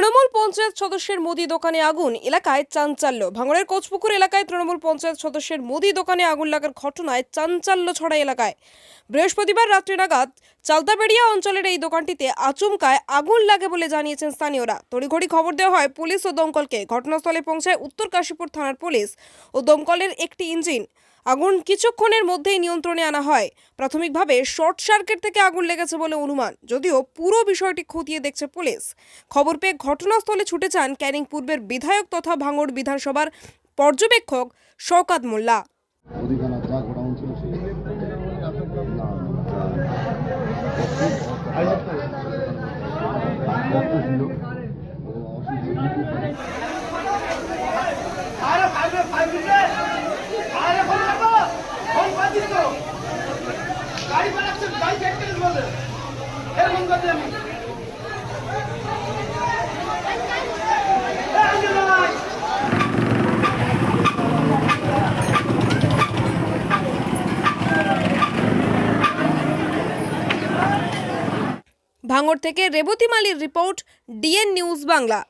তৃণমূল পঞ্চায়েত সদস্যের মুদি দোকানে আগুন এলাকায় চাঞ্চাল্য। ভাঙড়ের কোচপুকুর এলাকায় তৃণমূল পঞ্চায়েত সদস্যের মুদি দোকানে আগুন লাগার ঘটনায় চাঞ্চাল্য ছড়া এলাকায়। বৃহস্পতিবার রাত্রি নাগাদ চালতাবেড়িয়া অঞ্চলের এই দোকানটিতে আচমকায় আগুন লাগে বলে জানিয়েছেন স্থানীয়রা। তড়িঘড়ি খবর দেওয়া হয় পুলিশ ও দমকলকে। ঘটনাস্থলে পৌঁছায় উত্তর কাশীপুর থানার পুলিশ ও দমকলের একটি ইঞ্জিন। আগুন কিছুক্ষণের মধ্যেই নিয়ন্ত্রণে আনা হয়। প্রাথমিকভাবে শর্ট সার্কিট থেকে আগুন লেগেছে বলে অনুমান, যদিও পুরো বিষয়টি খতিয়ে দেখছে পুলিশ। খবর পেয়ে ঘটনাস্থলে ছুটে যান ক্যানিং পূর্বের বিধায়ক তথা ভাঙড় বিধানসভার পর্যবেক্ষক শওকাত মোল্লা। ভাঙড় থেকে রেবতী মালির রিপোর্ট ডিএন নিউজ বাংলা।